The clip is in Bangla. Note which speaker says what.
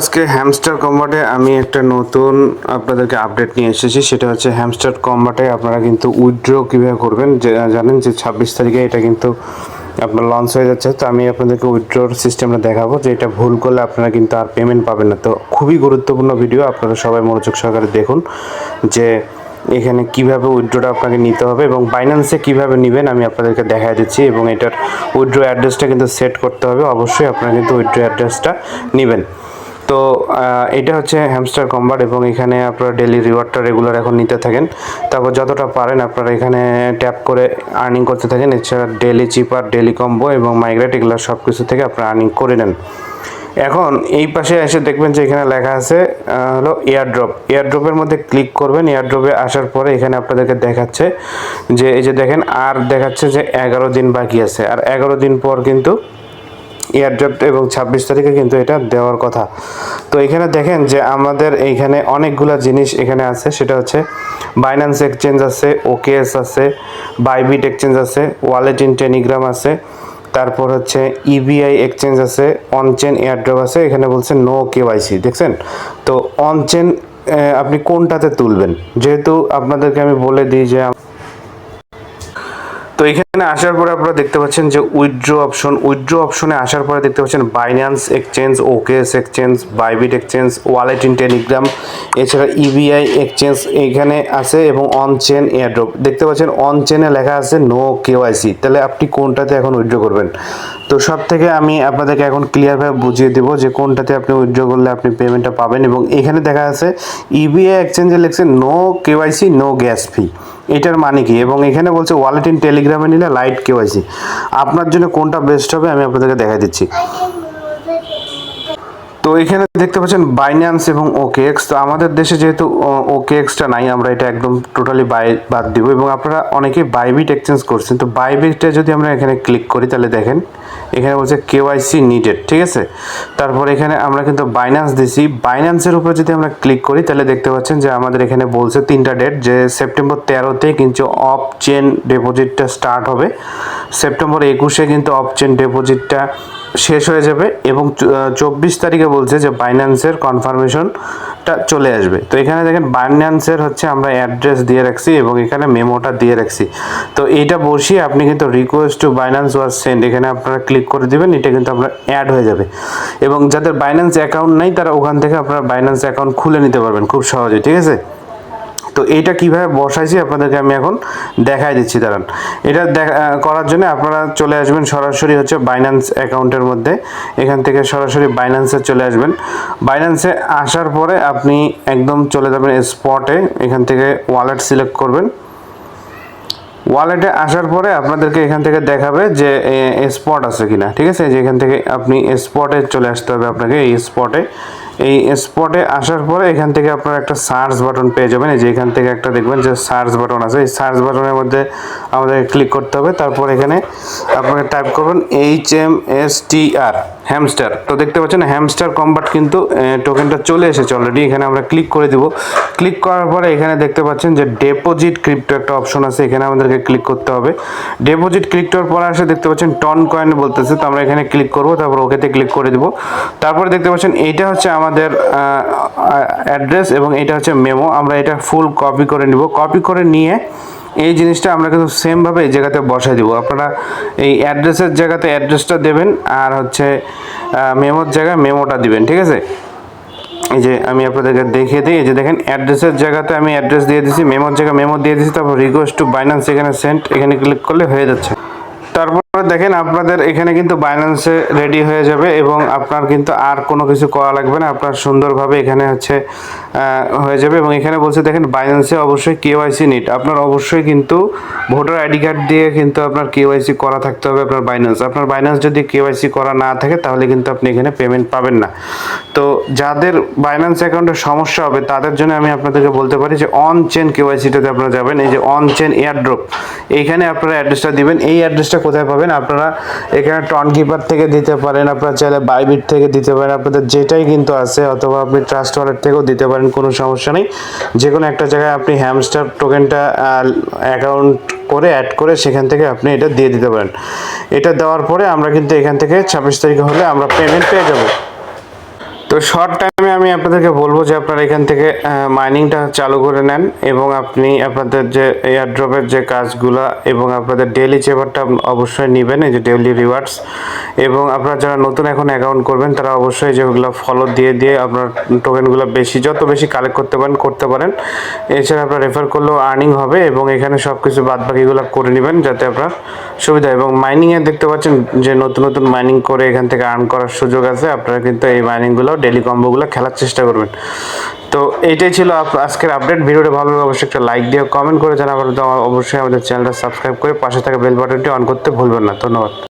Speaker 1: আজকে হ্যামস্টার কম্বাটে আমি একটা নতুন আপনাদেরকে আপডেট নিয়ে এসেছি, সেটা হচ্ছে হ্যামস্টার কম্বাটে আপনারা কিন্তু উইথড্র কীভাবে করবেন জানেন যে ছাব্বিশ তারিখে এটা কিন্তু আপনার লঞ্চ হয়ে যাচ্ছে। তো আমি আপনাদেরকে উইথড্রর সিস্টেমটা দেখাবো, যে এটা ভুল করলে আপনারা কিন্তু আর পেমেন্ট পাবেন না। তো খুবই গুরুত্বপূর্ণ ভিডিও আপনারা সবাই মনোযোগ সহকারে দেখুন, যে এখানে কীভাবে উইথড্রটা আপনাকে নিতে হবে এবং বাইন্যান্সে কীভাবে নেবেন আমি আপনাদেরকে দেখা দিচ্ছি, এবং এটার উইথড্র অ্যাড্রেসটা কিন্তু সেট করতে হবে। অবশ্যই আপনারা কিন্তু উইথড্র অ্যাড্রেসটা নেবেন। তো এটা হচ্ছে হ্যামস্টার কম্বার এবং এখানে আপনারা ডেলি রিওয়ার্ডটা রেগুলার এখন নিতে থাকেন। তারপর যতটা পারেন আপনারা এখানে ট্যাপ করে আর্নিং করতে থাকেন। এছাড়া ডেলি চিপার ডেলি কম্বো এবং মাইগ্রেট এগুলো সব কিছু থেকে আপনারা আর্নিং করে নেন। এখন এই পাশে এসে দেখবেন যে এখানে লেখা আছে হলো এয়ারড্রপ এয়ারড্রপের মধ্যে ক্লিক করবেন। এয়ারড্রপে আসার পরে এখানে আপনাদেরকে দেখাচ্ছে যে, এই যে দেখেন, আর দেখাচ্ছে যে এগারো দিন বাকি আছে। আর এগারো দিন পর কিন্তু এয়ারড্রপ এবং ছাব্বিশ তারিখে কিন্তু এটা দেওয়ার কথা। তো এখানে দেখেন যে আমাদের এইখানে অনেকগুলা জিনিস এখানে আছে, সেটা হচ্ছে বাইন্যান্স এক্সচেঞ্জ আছে ওকেএস আছে বাইবিট এক্সচেঞ্জ আছে ওয়ালেট ইন টেলিগ্রাম আছে, তারপর হচ্ছে E ইবিআই এক্সচেঞ্জ আছে অনচেন এয়ারড্রপ আছে, এখানে বলছে নো কেওয়াইসি দেখছেন? তো অনচেন আপনি কোনটাতে তুলবেন? যেহেতু আপনাদেরকে আমি বলে দিই যে তো এখানে আসার পরে আপনারা দেখতে পাচ্ছেন যে উইথড্র অপশন উইথড্র অপশনে আসার পরে দেখতে পাচ্ছেন Binance exchange OKX exchange Bybit exchange wallet in Telegram এছাড়া E ইবিআই এক্সচেঞ্জ এখানে আছে এবং অন চেন এয়ারড্রপ দেখতে পাচ্ছেন অন চেনে লেখা আছে নো কেওয়াইসি তাহলে আপনি কোনটাতে এখন উইথড্র করবেন? তো সব থেকে আমি আপনাদেরকে এখন ক্লিয়ারভাবে বুঝিয়ে দেবো যে কোনটাতে আপনি উইথড্র করলে আপনি পেমেন্টটা পাবেন এবং এখানে দেখা আছে E ইবিআই এক্সচেঞ্জে লেখছে no KYC no gas fee এটার মানে কি? এবং এখানে বলছে ওয়ালেট ইন টেলিগ্রামে নিলে লাইট কেওয়াইসি আপনার জন্য কোনটা বেস্ট হবে আমি আপনাদেরকে দেখা দিচ্ছি। তো এখানে দেখতে পাচ্ছেন বাইন্যান্স এবং ওকেএক্স তো আমাদের দেশে যেহেতু ওকেএক্সটা নাই, আমরা এটা একদম টোটালি বাই বাদ দিব। এবং আপনারা অনেকেই বাইবিট এক্সচেঞ্জ করছেন। তো বাইবিটে যদি আমরা এখানে ক্লিক করি, তাহলে দেখেন, এখানে বলছে কেওয়াইসি নিডেড ঠিক আছে? তারপর এখানে আমরা কিন্তু বাইন্যান্স দিছি। বাইন্যান্সের উপরে যদি আমরা ক্লিক করি, তাহলে দেখতে পাচ্ছেন যে আমাদের এখানে বলছে তিনটা ডেট যে সেপ্টেম্বর তেরোতে কিন্তু অফ চেন ডিপোজিটটা স্টার্ট হবে। সেপ্টেম্বর একুশে কিন্তু অফ চেন ডিপোজিটটা শেষ হয়ে যাবে এবং চব্বিশ তারিখে বলছে যে বাইন্যান্সের কনফার্মেশনটা চলে আসবে। তো এখানে দেখেন বাইন্যান্সের হচ্ছে আমরা অ্যাড্রেস দিয়ে রাখছি এবং এখানে মেমোটা দিয়ে রাখছি। তো এইটা বসিয়ে আপনি কিন্তু request to Binance was send এখানে আপনারা ক্লিক করে দেবেন, এটা কিন্তু আপনার অ্যাড হয়ে যাবে। এবং যাদের বাইন্যান্স অ্যাকাউন্ট নেই, তারা ওখান থেকে আপনারা বাইন্যান্স অ্যাকাউন্ট খুলে নিতে পারবেন খুব সহজে, ঠিক আছে? তো এইটা কীভাবে বসাইছি আপনাদেরকে আমি এখন দেখাই দিচ্ছি, দাঁড়ান। এটা করার জন্য আপনারা চলে আসবেন সরাসরি হচ্ছে বাইন্যান্স অ্যাকাউন্টের মধ্যে। এখান থেকে সরাসরি বাইন্যান্সে চলে আসবেন। বাইন্যান্সে আসার পরে আপনি একদম চলে যাবেন স্পটে এখান থেকে ওয়ালেট সিলেক্ট করবেন। ওয়ালেটে আসার পরে আপনাদেরকে এখান থেকে দেখাবে যে স্পট আছে কিনা, ঠিক আছে? যে এখান থেকে আপনি স্পটে চলে আসতে হবে আপনাকে, এই স্পটে এই স্পটে আসার পরে এখান থেকে আপনারা একটা সার্চ বাটন পেয়ে যাবেন। এই যে এখান থেকে একটা দেখবেন যে সার্চ বাটন আছে। এই সার্চ বাটনের মধ্যে আমাদেরকে ক্লিক করতে হবে। তারপর এখানে আপনাকে টাইপ করবেন H M S T R hamster তো দেখতে পাচ্ছেন হ্যামস্টার কম্বাট কিন্তু টোকেনটা চলে এসেছে অলরেডি এখানে আমরা ক্লিক করে দিব। ক্লিক করার পরে এখানে দেখতে পাচ্ছেন যে ডেপোজিট ক্রিপ্টো একটা অপশন আছে। এখানে আমাদেরকে ক্লিক করতে হবে। ডেপোজিট ক্লিক করার পরে আসে দেখতে পাচ্ছেন টন কয়েন বলতেছে। তো আমরা এখানে ক্লিক করব, তারপর ওকেতে ক্লিক করে দিব। তারপরে দেখতে পাচ্ছেন, এইটা হচ্ছে আমাদের অ্যাড্রেস এবং এটা হচ্ছে মেমো আমরা এটা ফুল কপি করে নিব। কপি করে নিয়ে এই জিনিসটা আমরা কিন্তু সেমভাবে এই জায়গাতে বসাই দেবো। আপনারা এই অ্যাড্রেসের জায়গাতে অ্যাড্রেসটা দেবেন আর হচ্ছে মেমোর জায়গায় মেমোটা দিবেন, ঠিক আছে? এই যে আমি আপনাদেরকে দেখিয়ে দিই, এই যে দেখেন অ্যাড্রেসের জায়গাতে আমি অ্যাড্রেস দিয়ে দিছি, মেমোর জায়গায় মেমো দিয়ে দিছি, তারপর রিকোয়েস্ট টু বাইন্যান্স এখানে সেন্ট এখানে ক্লিক করলে হয়ে যাচ্ছে। তারপরে দেখেন, আপনাদের এখানে কিন্তু বাইন্যান্সে রেডি হয়ে যাবে এবং আপনার কিন্তু আর কোনো কিছু করা লাগবে না। আপনার সুন্দরভাবে এখানে হচ্ছে হয়ে যাবে এবং এখানে বলছে, দেখেন বাইন্যান্সে অবশ্যই কেওয়াইসি নিট আপনার অবশ্যই কিন্তু ভোটার আইডি কার্ড দিয়ে কিন্তু আপনার কেওয়াইসি করা থাকতে হবে আপনার বাইন্যান্স আপনার বাইন্যান্স যদি কেওয়াইসি করা না থাকে, তাহলে কিন্তু আপনি এখানে পেমেন্ট পাবেন না। তো যাদের বাইন্যান্স অ্যাকাউন্টে সমস্যা হবে, তাদের জন্য আমি আপনাদেরকে বলতে পারি যে অন চেন কেওয়াইসিটাতে আপনারা যাবেন। এই যে অন চেন এয়ারড্রপ এইখানে আপনারা অ্যাড্রেসটা দিবেন। এই অ্যাড্রেসটা কোথায় পাবেন? আপনারা এখানে টন কিপার থেকে দিতে পারেন, আপনারা চাইলে বাইবিট থেকে দিতে পারেন, আপনাদের যেটাই কিন্তু আছে, অথবা আপনি ট্রাস্ট ওয়ালেট থেকেও দিতে পারেন, কোনো সমস্যা নেই। যে কোনো একটা জায়গায় আপনি হ্যামস্টার টোকেনটা অ্যাকাউন্ট করে অ্যাড করে সেখান থেকে আপনি এটা দিয়ে দিতে পারেন। এটা দেওয়ার পরে আমরা কিন্তু এখান থেকে ছাব্বিশ তারিখ হলে আমরা পেমেন্ট পেয়ে যাব। তো শর্ট টাইমে আমি আপনাদেরকে বলব যে আপনারা এখান থেকে মাইনিংটা চালু করে নেন এবং আপনি আপনাদের যে এয়ারড্রপের যে কাজগুলা এবং আপনাদের ডেইলি চেপারটা অবশ্যই নেবেন, এই যে ডেইলি রিওয়ার্ডস এবং আপনারা যারা নতুন এখন অ্যাকাউন্ট করবেন, তারা অবশ্যই যেগুলো ফলো দিয়ে দিয়ে আপনার টোকেনগুলো বেশি, যত বেশি কালেক্ট করতে পারেন করতে পারেন। এছাড়া আপনার রেফার করলেও আর্নিং হবে এবং এখানে সব কিছু বাদ বাকিগুলো করে নেবেন যাতে আপনার সুবিধা এবং মাইনিংয়ে দেখতে পাচ্ছেন যে নতুন নতুন মাইনিং করে এখান থেকে আর্ন করার সুযোগ আছে। আপনারা কিন্তু এই মাইনিংগুলো ডেলি কম্বোগুলো খেলার চেষ্টা করবেন। তো এইটাই ছিল আজকের আপডেট ভিডিওটা ভালো লাগলে অবশ্যই একটা লাইক দিয়ে কমেন্ট করে জানাবেন। অবশ্যই আমাদের চ্যানেলটা সাবস্ক্রাইব করে পাশে থাকা বেল বাটনটি অন করতে ভুলবেন না। ধন্যবাদ।